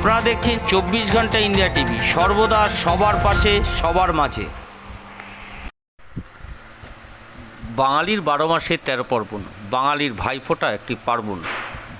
আপনারা দেখছেন চব্বিশ ঘণ্টা ইন্ডিয়া টিভি। সর্বদা সবার পাশে, সবার মাঝে। বাঙালির বারো মাসে তেরো পার্বণ। বাঙালির ভাইফোঁটা একটি পার্বণ।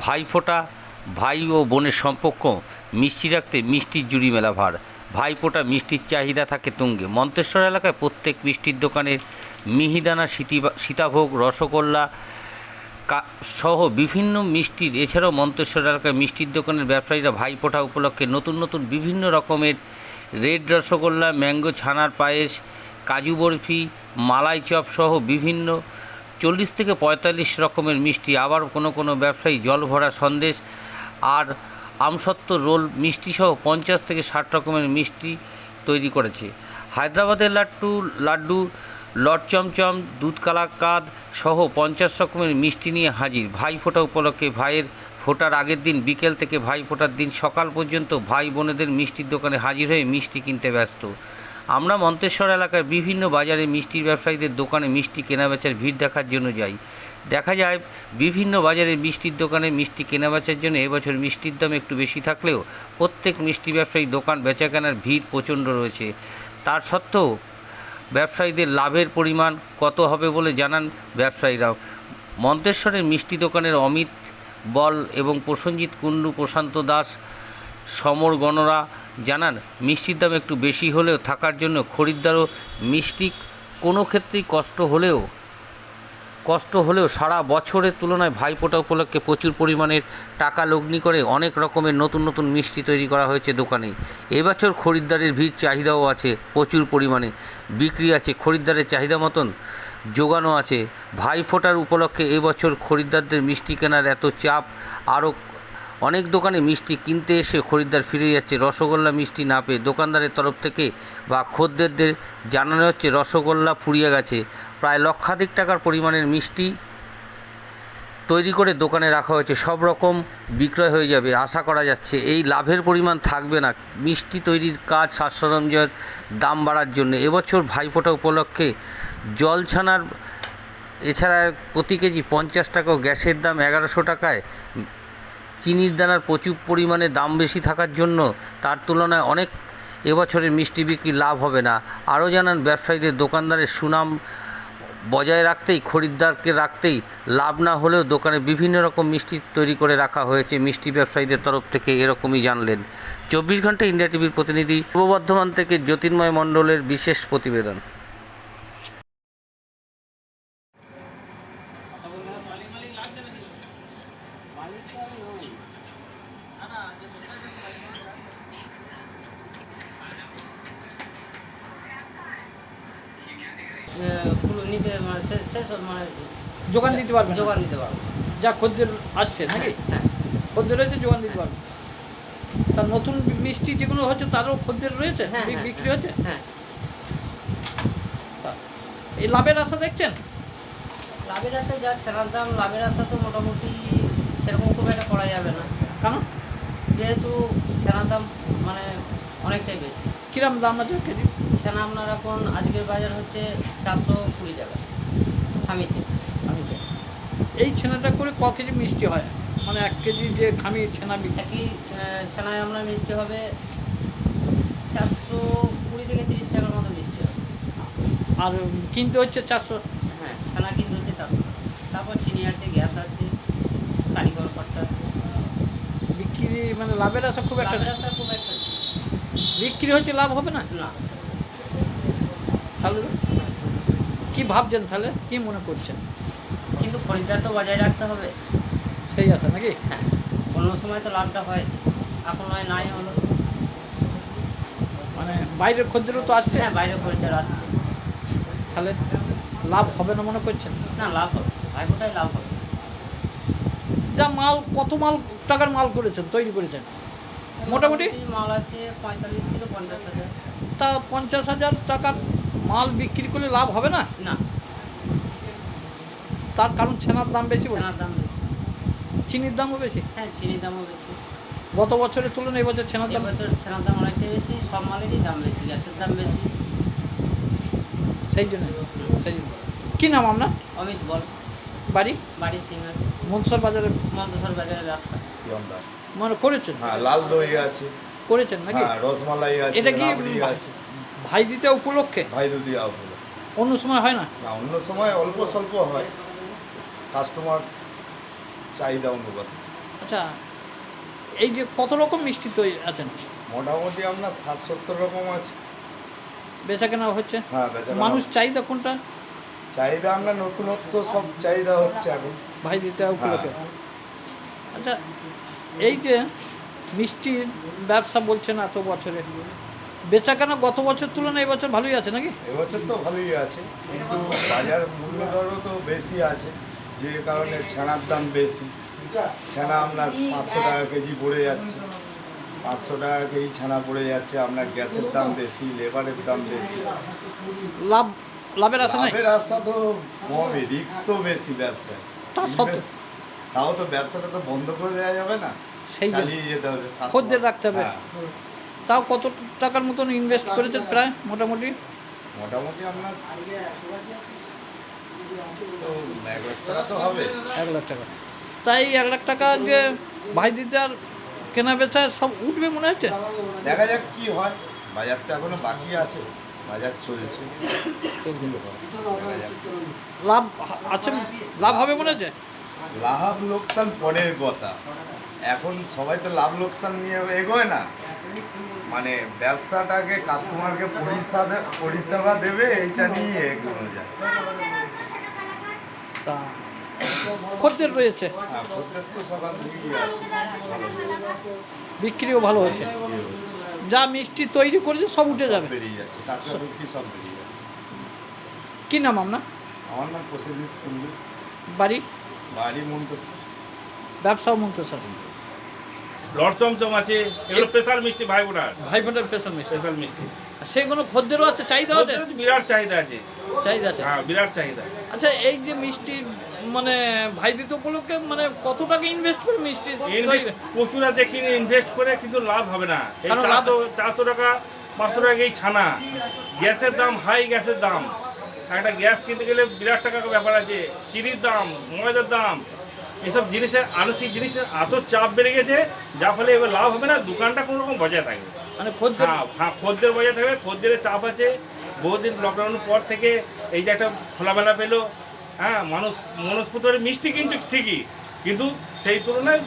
ভাইফোঁটা, ভাই ও বোনের সম্পর্ক মিষ্টি রাখতে মিষ্টির জুড়ি মেলা ভার। ভাইফোঁটা মিষ্টির চাহিদা থাকে তুঙ্গে। মন্তেশ্বর এলাকায় প্রত্যেক মিষ্টির দোকানের মিহিদানা সীতি- সীতাভোগ, রসগোল্লা সহ বিভিন্ন মিষ্টির এছাড়াও মন্তেশ্বর এলাকায় মিষ্টির দোকানের ব্যবসায়ীরা ভাইফোঁটা উপলক্ষে নতুন নতুন বিভিন্ন রকমের রেড রসগোল্লা, ম্যাঙ্গো ছানার পায়েস, কাজু বরফি, মালাই চপ সহ বিভিন্ন চল্লিশ থেকে পঁয়তাল্লিশ রকমের মিষ্টি আবার কোনো কোনো ব্যবসায়ী জল ভরা সন্দেশ আর আমসত্ত্ব রোল মিষ্টি সহ পঞ্চাশ থেকে ষাট রকমের মিষ্টি তৈরি করেছে। হায়দ্রাবাদের লাড্ডু লাড্ডু লট চমচম, দুধ কালাকাদ সহ পঞ্চাশ রকমের মিষ্টি নিয়ে হাজির। ভাই ফোঁটা উপলক্ষে ভাইয়ের ফোটার আগের দিন বিকেল থেকে ভাই ফোটার দিন সকাল পর্যন্ত ভাই বোনেদের মিষ্টির দোকানে হাজির হয়ে মিষ্টি কিনতে ব্যস্ত। আমরা মন্তেশ্বর এলাকার বিভিন্ন বাজারে মিষ্টির ব্যবসায়ীদের দোকানে মিষ্টি কেনাবেচার ভিড় দেখার জন্য যাই। দেখা যায়, বিভিন্ন বাজারে মিষ্টির দোকানে মিষ্টি কেনাবেচার জন্য এবছর মিষ্টির দাম একটু বেশি থাকলেও প্রত্যেক মিষ্টি ব্যবসায়ী দোকান বেচাকেনার ভিড় প্রচণ্ড রয়েছে। তার সত্ত্বেও ব্যবসায়ীদের লাভের পরিমাণ কত হবে বলে জানান ব্যবসায়ীরাও। মন্তেশ্বরের মিষ্টি দোকানের অমিত বল এবং প্রসঞ্জিৎ কুণ্ডু, প্রশান্ত দাস, সমর গণরা জানান, মিষ্টির দাম একটু বেশি হলেও থাকার জন্য খরিদ্দারও মিষ্টি কোনো ক্ষেত্রেই কষ্ট হলেও কষ্ট হলেও সারা বছরের তুলনায় ভাইফোঁটা উপলক্ষে প্রচুর পরিমাণের টাকা লগ্নি করে অনেক রকমের নতুন নতুন মিষ্টি তৈরি করা হয়েছে দোকানে। এবছর খরিদ্দারের ভিড় চাহিদাও আছে, প্রচুর পরিমাণে। বিক্রি আছে, খরিদ্দারের চাহিদা মতন যোগানো আছে। ভাইফোঁটার উপলক্ষে এবছর খরিদ্দারদের মিষ্টি কেনার এত চাপ আরও অনেক দোকানে মিষ্টি কিনতে এসে খরিদ্দার ফিরে যাচ্ছে। রসগোল্লা মিষ্টি না পেয়ে দোকানদারের তরফ থেকে বা খদ্দেরদের জানানো হচ্ছে রসগোল্লা ফুরিয়ে গেছে। প্রায় লক্ষাধিক টাকার পরিমাণের মিষ্টি তৈরি করে দোকানে রাখা হয়েছে। সব রকম বিক্রয় হয়ে যাবে, আশা করা যাচ্ছে। এই লাভের পরিমাণ থাকবে না। মিষ্টি তৈরির কাজ সাজ সরঞ্জামের দাম বাড়ার জন্য। এবছর ভাইফোঁটা উপলক্ষে জল ছানার এছাড়া প্রতি কেজি পঞ্চাশ টাকা গ্যাসের দাম এগারোশো টাকায়। চিনির দানার প্রচুর পরিমাণে দাম বেশি থাকার জন্য তার তুলনায় অনেক এবছরের মিষ্টি বিক্রি লাভ হবে না। আরও জানান ব্যবসায়ীদের দোকানদারের সুনাম বজায় রাখতেই, খরিদ্দারকে রাখতেই লাভ না হলেও দোকানে বিভিন্ন রকম মিষ্টি তৈরি করে রাখা হয়েছে। মিষ্টি ব্যবসায়ীদের তরফ থেকে এরকমই জানলেন। চব্বিশ ঘণ্টা ইন্ডিয়া টিভির প্রতিনিধি, পূর্ব বর্ধমান থেকে জ্যোতির্ময় মণ্ডলের বিশেষ প্রতিবেদন। পুরো নিতে মানে শেষ মানে যোগান দিতে পারবেন যোগান দিতে পারব যা খদ্দের আসছে নাকি? হ্যাঁ। খদ্দের রয়েছে যোগান দিতে পারবেন তার নতুন মিষ্টি যেগুলো হচ্ছে তারও খদ্দের রয়েছে? হ্যাঁ, হ্যাঁ, বিক্রি হ্যাঁ, হচ্ছে? হ্যাঁ। এই লাভের আশা দেখছেন? লাভের আশা যা ছাড়ার দাম লাভের আশা তো মোটামুটি সেরকম খুব একটা করা যাবে না। কেন? যেহেতু ছানার দাম মানে অনেকটাই বেশি। কিরম দাম আছে কেজি? ছানা আপনার এখন আজকের বাজার হচ্ছে চারশো কুড়ি টাকা। খামিতে। আমি তো- এই ছেনাটা করে ক কেজি মিষ্টি হয়? মানে এক কেজি যে খামি ছেনা একই ছানায় আপনার মিষ্টি হবে চারশো কুড়ি থেকে তিরিশ টাকার মতো মিষ্টি হবে। আর কিনতে হচ্ছে চারশো? হ্যাঁ ছানা কিনতে হচ্ছে চারশো তারপর চিনি আছে গ্যাস আছে কারিগর খরচা আছে। বিক্রি মানে লাভের আশা খুব একটা লাভের। আশা খুব একটা বিক্রি হচ্ছে লাভ হবে না? না। তাহলে কি ভাবছেন তাহলে? কি মনে করছেন? কিন্তু খরিদ্দার তো বজায় রাখতে হবে। সেই আশা নাকি? হ্যাঁ। অন্য সময় তো লাভটা হয়। এখন নয় নাই হলো। মানে বাইরের খদ্দেরও তো আসছে? হ্যাঁ বাইরে খরিদ্দার আসছে। তাহলে লাভ হবে না মনে করছেন? না লাভ হবে। ভাইফোটাই লাভ হবে? যা মাল কত মাল টাকার মাল করেছেন তৈরি করেছেন? মোটামুটি? মাল আছে পঁয়তাল্লিশ থেকে পঞ্চাশ হাজার। তা পঞ্চাশ হাজার টাকার মাল বিক্রি করলে লাভ হবে না? না। তার কারণ ছানার দাম বেশি বলে? দাম বেশি। চিনির দামও বেশি? হ্যাঁ চিনির দামও বেশি। গত বছরের তুলনায় এবছর ছানার দাম? এবছর ছানার দাম অনেকটাই বেশি সব মালেরই দাম বেশি গ্যাসের দাম বেশি। সেই জন্য সেই জন্য। কী নাম আপনার? অমিত বল। বাড়ি? বাড়ি সিঙ্গার। মনসর বাজারে মন্তেশ্বর বাজারের ব্যবসা। মানে করেছেন? হ্যাঁ লাল দই আছে। করেছেন নাকি? হ্যাঁ রসমালাই আছে এটা কি আছে। ভাই দিতে উপলক্ষে? ভাই আবুল অন্য সময় হয় না? না অন্য সময় অল্প স্বল্প হয়। কাস্টমার চাহিদা অনুপাত। আচ্ছা এই যে কত রকম মিষ্টি তৈরি আছেন? মোটামুটি আপনার ষাট সত্তর রকম আছে। বেচা কেনা হচ্ছে? হ্যাঁ মানুষ চাহিদা কোনটা? চাহিদা আপনার নতুনত্ব সব চাহিদা হচ্ছে এখন। ভাই দিতে উপলক্ষে। হ্যাঁ। আচ্ছা এই যে মিষ্টির ব্যবসা বলছেন এত বছরে বেচা কেনা গত বছর তুলনায় এবছর ভালোই আছে নাকি? এবছর তো ভালোই আছে কিন্তু বাজার মূল্য দরও তো বেশি আছে যে কারণে ছানার দাম বেশি। ছানা আপনার পাঁচশো টাকা কেজি পড়ে যাচ্ছে। পাঁচশো টাকা কেজি ছানা পড়ে যাচ্ছে আপনার গ্যাসের দাম বেশি লেবারের দাম বেশি। লাভ লাভের আশা নাই? লাভের আশা তো কমই রিস্ক তো বেশি ব্যবসায়। তা। তাও তো ব্যবসাটা তো বন্ধ করে দেওয়া যাবে না সেই চালিয়ে যেতে হবে। খদ্দের রাখতে হবে। তাও কত টাকার মতন ইনভেস্ট করেছেন প্রায় মোটামুটি? মোটামুটি আপনার এক লাখ টাকা হবে। এক লাখ টাকা। তাই এক লাখ টাকা যে ভাই দিতে আর কেনা বেচা সব উঠবে মনে হচ্ছে? দেখা যাক কি হয়। বাজার তো এখনও বাকি আছে। বাজার চলছে। লাভ আছে? লাভ হবে মনে হচ্ছে? লাভ লোকসান পরের কথা। এখন সবাই তো লাভ লোকসান নিয়ে এগোয় না। মানে ব্যবসাটাকে কাস্টমারকে পরিষেবা পরিষেবা দেবে এইটা নিয়ে এগোনো যায়। খদ্দের রয়েছে। হ্যাঁ বিক্রিও ভালো হচ্ছে যা মিষ্টি তৈরি করেছে সব উঠে যাবে। বেরিয়ে যাচ্ছে সব বেরিয়ে যাচ্ছে। কি নাম আপনার? আমার নাম প্রসেনজিৎ বাড়ি? বাড়ি মন্তস্য ব্যবসাও মন্ত্র স্যার। লট চমচম আছে এগুলো স্পেশাল মিষ্টি ভাই বোনার। ভাই ফোনের পেশা মিষ্টি। স্পেশাল মিষ্টি। সেগুলো খদ্দেরও আছে চাহিদা আছে? বিরাট চাহিদা আছে। চাহিদা আছে? হ্যাঁ বিরাট চাহিদা। আচ্ছা এই যে মিষ্টি মানে ভাই দিতে উপলক্ষে মানে কত টাকা ইনভেস্ট করে মিষ্টি প্রচুর আছে কিনে ইনভেস্ট করে কিন্তু লাভ হবে না। এই চারশো চারশো টাকা পাঁচশো টাকা এই ছানা। গ্যাসের দাম হাই গ্যাসের দাম। একটা গ্যাস কিনতে গেলে বিরাট টাকা ব্যাপার আছে। চিনির দাম ময়দার দাম এসব জিনিসের আনুষিক জিনিসের এত চাপ বেড়ে গেছে যার ফলে এবার লাভ হবে না দোকানটা কোনো রকম বজায় থাকবে মানে খদ্দের হ্যাঁ হ্যাঁ খদ্দের বজায় থাকবে খদ্দের চাপ আছে। বহুদিন লকডাউনের পর থেকে এই যে একটা খোলামেলা পেল। হ্যাঁ মানুষ মনস্ফুত হয়ে মিষ্টি কিনছে ঠিকই কিন্তু সেই তুলনায়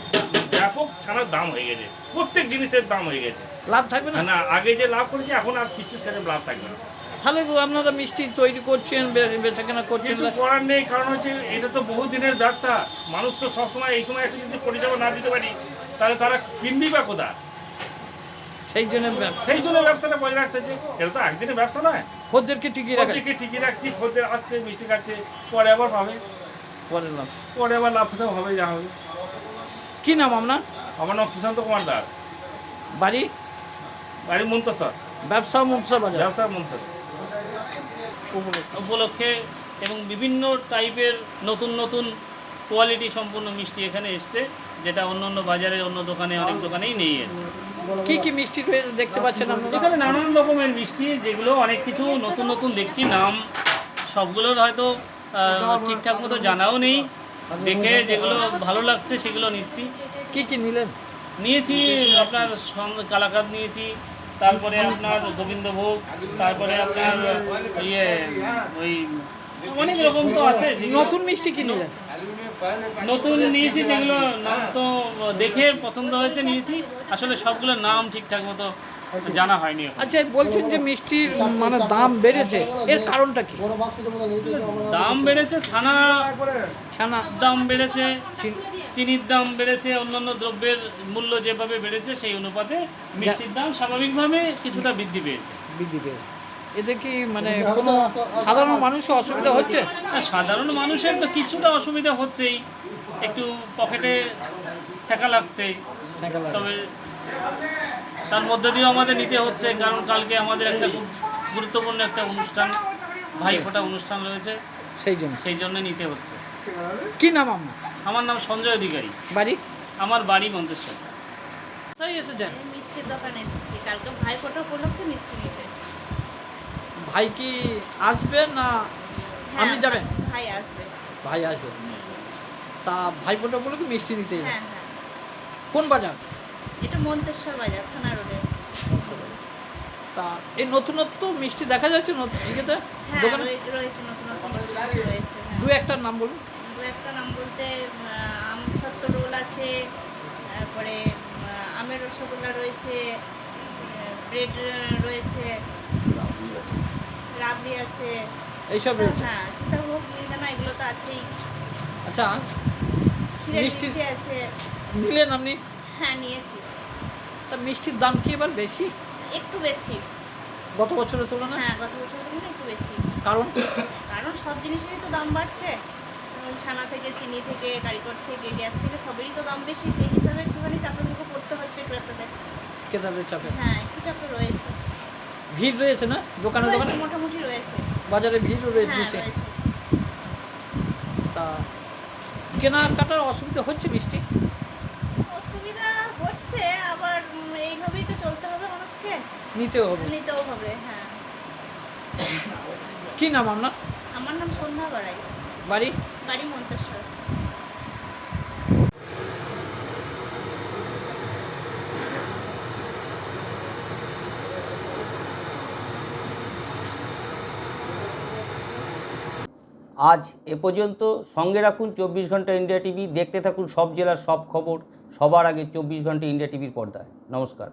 ব্যাপক ছানার দাম হয়ে গেছে। প্রত্যেক জিনিসের দাম হয়ে গেছে। লাভ থাকবে না? না আগে যে লাভ করেছে এখন আর কিছু সেটা লাভ থাকবে না। তাহলে আপনারা মিষ্টি তৈরি করছেন বে- বেচা কেনা করছেন। কিছু করার নেই কারণ হচ্ছে এটা তো বহু দিনের ব্যবসা। মানুষ তো সবসময় এই সময় একটা যদি পরিষেবা না দিতে পারি তাহলে তারা কিনবি বা কোথায়? সেই জন্য সেই জন্য ব্যবসাটা বজায় রাখতেছে এটা তো একদিনের ব্যবসা নয়। খদ্দেরকে ঠিকই খদ্দেরকে ঠিকই রাখছি খদ্দের আসছে মিষ্টি খাচ্ছে পরে আবার পাবে পরে লাভ। পরে আবার লাভ তো হবে যা হবে। কি নাম আপনার? আমার নাম সুশান্ত কুমার দাস। বাড়ি? বাড়ি মন্তসর। ব্যবসা মনসা বাজার। ব্যবসা মন্তসর। উপলক্ষে। এবং বিভিন্ন টাইপের নতুন নতুন কোয়ালিটি সম্পূর্ণ মিষ্টি এখানে এসছে যেটা অন্য অন্য বাজারে অন্য দোকানে অনেক দোকানেই নেই। কি কি মিষ্টি রয়েছে দেখতে পাচ্ছেন এখানে নানান রকমের মিষ্টি যেগুলো অনেক কিছু নতুন নতুন দেখছি নাম সবগুলোর হয়তো ঠিকঠাক মতো জানাও নেই। দেখে যেগুলো ভালো লাগছে সেগুলো নিচ্ছি। কি কি নিলেন? নিয়েছি আপনার কালাকাদ নিয়েছি তারপরে আপনার গোবিন্দভোগ তারপরে আপনার ইয়ে ওই অনেক রকম তো আছে নতুন মিষ্টি কি নিলেন? নতুন নিয়েছি যেগুলো নাম তো দেখে পছন্দ হয়েছে নিয়েছি। আসলে সবগুলোর নাম ঠিকঠাক মতো জানা হয়নি আচ্ছা বলছেন যে মিষ্টির মানে দাম বেড়েছে এর কারণটা কি? দাম বেড়েছে ছানা ছানা। দাম বেড়েছে। চিনির দাম বেড়েছে অন্যান্য দ্রব্যের মূল্য যেভাবে বেড়েছে সেই অনুপাতে মিষ্টির দাম স্বাভাবিকভাবে কিছুটা বৃদ্ধি পেয়েছে। বৃদ্ধি পেয়েছে। এতে কি মানে কোনো সাধারণ মানুষের অসুবিধা হচ্ছে? সাধারণ মানুষের তো কিছুটা অসুবিধা হচ্ছেই। একটু পকেটে ছেঁকা লাগছে। তবে তার মধ্যে দিয়েও আমাদের নিতে হচ্ছে কারণ কালকে আমাদের একটা খুব গুরুত্বপূর্ণ একটা অনুষ্ঠান ভাইফোঁটা অনুষ্ঠান রয়েছে। সেই জন্য? সেই জন্য নিতে হচ্ছে। কি নাম আপনার? আমার নাম সঞ্জয় অধিকারী। বাড়ি? আমার বাড়ি মন্তেশ্বর। কোথায় এসেছেন? আমি মিষ্টির দোকানে এসেছি। কালকে ভাই ফোটা উপলক্ষে মিষ্টি নিতে। ভাই কি আসবে না আমি হ্যাঁ, যাবেন? ভাই আসবে। ভাই আসবে। তা ভাই ফোটা বলে কি মিষ্টি নিতে হ্যাঁ হ্যাঁ। কোন বাজার? এটা মন্তেশ্বর বাজার থানা রোডে। তা এই নতুনত্ব মিষ্টি দেখা যাচ্ছে নতুন হ্যাঁ দোকানে? রয়েছে রয়েছে হ্যাঁ। দু একটার নাম বলুন। দু একটা নাম বলতে আম সত্য রোল আছে তারপরে আমের রসগোল্লা রয়েছে ব্রেড রয়েছে রাবড়ি আছে। এইসব রয়েছে? হ্যাঁ সীতাভোগ মিহিদানা এগুলো তো আছেই। আচ্ছা মিষ্টি আছে। নিলেন আপনি? হ্যাঁ নিয়েছি। তা মিষ্টির দাম কি এবার বেশি? একটু বেশি। গত বছরের তুলনায়? হ্যাঁ গত বছরের থেকে একটু বেশি। কারণ? কারণ সব জিনিসেরই তো দাম বাড়ছে। ছানা থেকে চিনি থেকে কারিগর থেকে গ্যাস থেকে সবেরই তো দাম বেশি। সেই হিসাবে একটুখানি চাপের মুখে পড়তে হচ্ছে ক্রেতাদের। ক্রেতাদের চাপে? হ্যাঁ একটু চাপে রয়েছে। ভিড় রয়েছে না? দোকানে দোকানে? মোটামুটি রয়েছে। বাজারে ভিড়ও রয়েছে হ্যাঁ রয়েছে। তা কেনাকাটার অসুবিধা হচ্ছে বৃষ্টি? অসুবিধা হচ্ছে আবার এইভাবেই তো চলতে হবে। নিতেও হবে। নিতেও হবে হ্যাঁ। কি নাম আপনার? আমার নাম সন্ধ্যা বাড়াই। বাড়ি? বাড়ি মন্তেশ্বর। আজ এ পর্যন্ত সঙ্গে রাখুন চব্বিশ ঘণ্টা ইন্ডিয়া টিভি দেখতে থাকুন সব জেলার সব খবর সবার আগে চব্বিশ ঘণ্টা ইন্ডিয়া টিভির পর্দায়। নমস্কার।